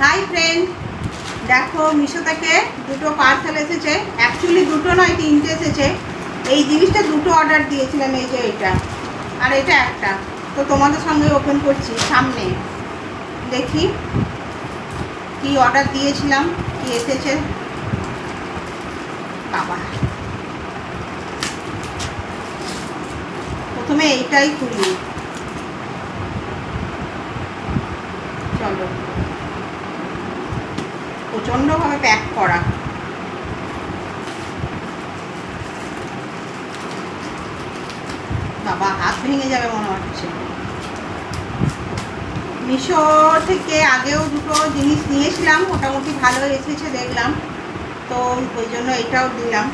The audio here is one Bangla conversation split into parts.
হাই ফ্রেন্ড, দেখো মিশো থেকে দুটো পার্সেল এসেছে। অ্যাকচুয়ালি দুটো নয়, তিনটে এসেছে। এই জিনিসটা দুটো অর্ডার দিয়েছিলাম, এই যে এটা। আর এটা একটা। তো তোমাদের সঙ্গে ওপেন করছি, সামনে। দেখি কি অর্ডার দিয়েছিলাম, কি এসেছে। বাবা। প্রথমে এইটাই খুলি। চলো। প্রচণ্ডভাবে প্যাক করা। বাবা, হাত ভেঙে যাবে মনে হচ্ছে। মিশো থেকে আগেও দুটো জিনিস নিয়েছিলাম, মোটামুটি ভালো এসেছে দেখলাম। তো ওই জন্য এটাও দিলাম।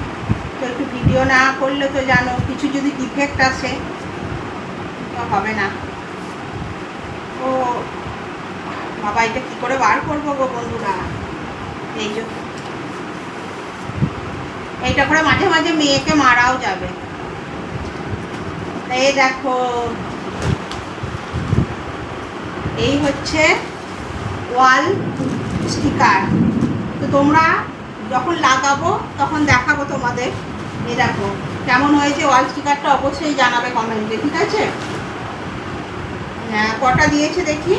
তো একটু ভিডিও না করলে তো জানো, কিছু যদি ডিফেক্ট আসে, তো হবে না। ও, বাবা, এটা কী করে বার করব গো বন্ধুরা? এই যে এইটা করে মাঝে মাঝে মেয়েকে মারাও যাবে। এই দেখো। এই হচ্ছে ওয়াল স্টিকার। তো তোমরা যখন লাগাবো, তখন দেখাবো তোমাদের। এই দেখো, কেমন হয়েছে ওয়াল স্টিকারটা অবশ্যই জানাবে কমেন্টে, ঠিক আছে? হ্যাঁ কটা দিয়েছে দেখি?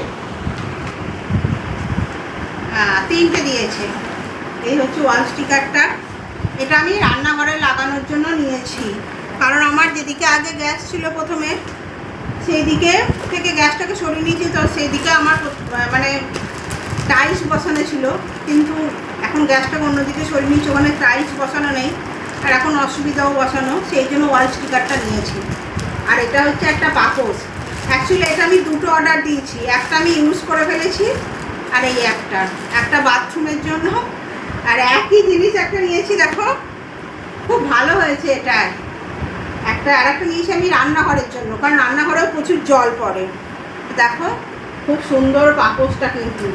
হ্যাঁ তিনটে দিয়েছে। এই হচ্ছে ওয়াল স্টিকারটা। এটা আমি রান্নাঘরে লাগানোর জন্য নিয়েছি। কারণ আমার যেদিকে আগে গ্যাস ছিল প্রথমে সেই দিকে থেকে গ্যাসটাকে সরিয়ে নিয়েছি, তো সেই দিকে আমার মানে টাইলস বসানো ছিল। কিন্তু এখন গ্যাসটাকে অন্যদিকে সরিয়ে নিয়েছি, ওখানে টাইলস বসানো নেই। আর এখন অসুবিধাও বসানো, সেই জন্য ওয়াল স্টিকারটা নিয়েছি। আর এটা হচ্ছে একটা পাপোস অ্যাকচুয়ালি এটা আমি দুটো অর্ডার দিয়েছি। একটা আমি ইউজ করে ফেলেছি, আর এই একটা। একটা বাথরুমের জন্য আর একই জিনিস একটা নিয়েছি, দেখো। খুব ভালো হয়েছে এটা। একটা আর একটা নিয়েছি আমি রান্নাঘরের জন্য, কারণ রান্নাঘরেও প্রচুর জল পড়ে। দেখো, খুব সুন্দর পাপোসটা কিন্তু।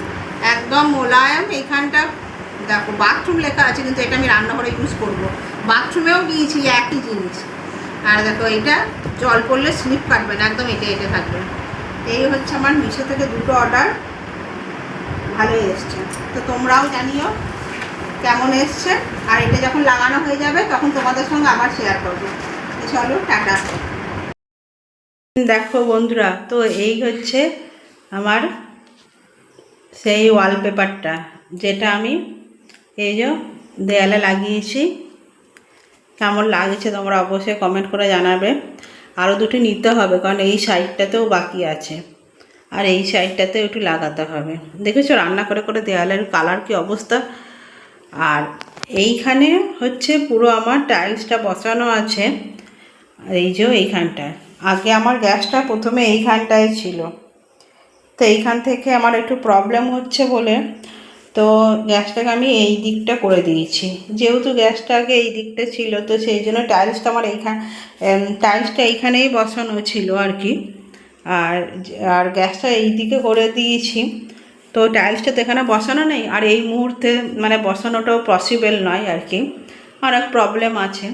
একদম মোলায়ম, এইখানটা দেখো বাথরুম লেখা আছে, কিন্তু এটা আমি রান্নাঘরে ইউজ করব। বাথরুমেও নিয়েছি একই জিনিস। আর দেখো এটা জল পড়লে স্লিপ কাটবে না, একদম এটা এটা থাকবে। এই হচ্ছে আমার মিশো থেকে দুটো অর্ডার ভালোই এসছে। তো তোমরাও জানিও কেমন এসছে, আর এটা যখন লাগানো হয়ে যাবে, তখন তোমাদের সঙ্গে আবার শেয়ার করব। চলো, টাটা। দেখো বন্ধুরা, তো এই হচ্ছে আমার সেই ওয়ালপেপারটা যেটা আমি এই যে দেয়ালে লাগিয়েছি। কেমন লাগছে তোমরা অবশ্যই কমেন্ট করে জানাবে। আরও দুটো নিতে হবে, কারণ এই সাইডটাতেও বাকি আছে। আর এই সাইডটাতেও একটু লাগাতে হবে। দেখেছ, রান্না করে করে দেয়ালের কালার কি অবস্থা? আর এইখানে হচ্ছে পুরো আমার টাইলসটা বসানো আছে। এই যে এইখানটায়। আগে আমার গ্যাসটা প্রথমে এইখানটায় ছিল। তো এইখান থেকে আমার একটু প্রবলেম হচ্ছে বলে তো গ্যাসটাকে আমি এই দিকটা করে দিয়েছি। যেহেতু গ্যাসটা আগে এই দিকটা ছিল, তো সেই জন্য টাইলসটা আমার এইখান টাইলসটা এইখানেই বসানো ছিল আর কি। আর আর গ্যাসটা এই দিকে করে দিয়েছি। তো টাইলসটা তো এখানে বসানো নেই, আর এই মুহূর্তে মানে বসানোটাও পসিবল নয় আর কি। অনেক প্রবলেম আছে,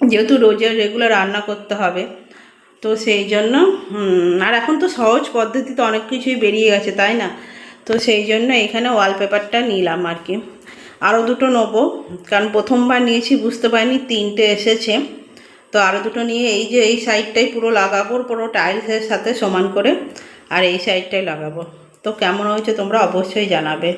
যেহেতু রোজের রেগুলার রান্না করতে হবে, তো সেই জন্য আর এখন তো সহজ পদ্ধতিতে অনেক কিছুই বেরিয়ে গেছে, তাই না? তো সেই জন্য এখানে ওয়ালপেপারটা নিলাম আর কি। আরও দুটো নেব, কারণ প্রথমবার নিয়েছি, বুঝতে পারিনি, তিনটে এসেছে। তো আরও দুটো নিয়ে এই যে, এই সাইডটাই পুরো লাগাবো, পুরো টাইলসের সাথে সমান করে, আর এই সাইডটাই লাগাবো। তো কেমন হয়েছে তোমরা অবশ্যই জানাবে।